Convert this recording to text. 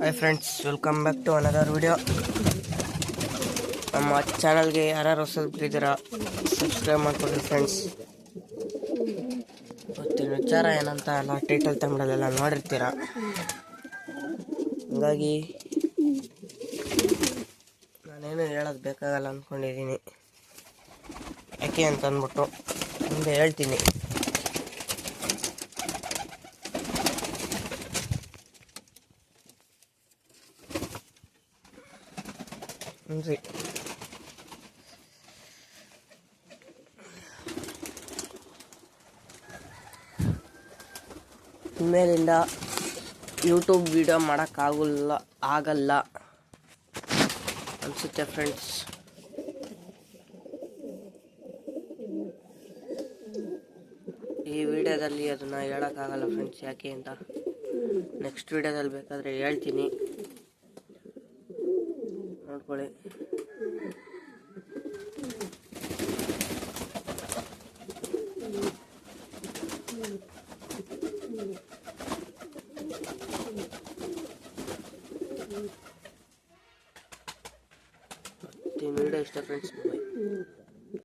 Hi friends welcome back to another video ನಮ್ಮ ಚಾನಲ್ಗೆ ಯಾರ್ಯಾರು ಹೊಸಬ್ರಿದ್ದೀರಾ ಸಬ್ಸ್ಕ್ರೈಬ್ ಮಾಡ್ಕೊಡ್ರಿ ಫ್ರೆಂಡ್ಸ್ ಇವತ್ತಿನ ವಿಚಾರ ಏನಂತ ಎಲ್ಲ ಟೈಟಲ್ ತಮಿಳಲ್ಲೆಲ್ಲ ನೋಡಿರ್ತೀರ? ಹಂಗಾಗಿ ನಾನೇನು ಹೇಳೋದು ಬೇಕಾಗಲ್ಲ ಅಂದ್ಕೊಂಡಿದ್ದೀನಿ ಯಾಕೆ ಅಂತ ಅಂದ್ಬಿಟ್ಟು ಮುಂದೆ ಹೇಳ್ತೀನಿ. ಹ್ಞೂ ಇನ್ಮೇಲಿಂದ ಯೂಟ್ಯೂಬ್ ವಿಡಿಯೋ ಮಾಡೋಕ್ಕಾಗಲ್ಲ, ಆಗಲ್ಲ ಅನಿಸುತ್ತೆ ಫ್ರೆಂಡ್ಸ್ ಈ ವಿಡಿಯೋದಲ್ಲಿ ಅದನ್ನು ಹೇಳೋಕ್ಕಾಗಲ್ಲ ಫ್ರೆಂಡ್ಸ್ ಯಾಕೆ ಅಂತ. ನೆಕ್ಸ್ಟ್ ವಿಡಿಯೋದಲ್ಲಿ ಬೇಕಾದರೆ ಹೇಳ್ತೀನಿ. ನೋಡ್ಕೊಳ್ಳಿ ಈ ವಿಡಿಯೋ ಇಷ್ಟ ಫ್ರೆಂಡ್ಸ್ ಬಾಯ್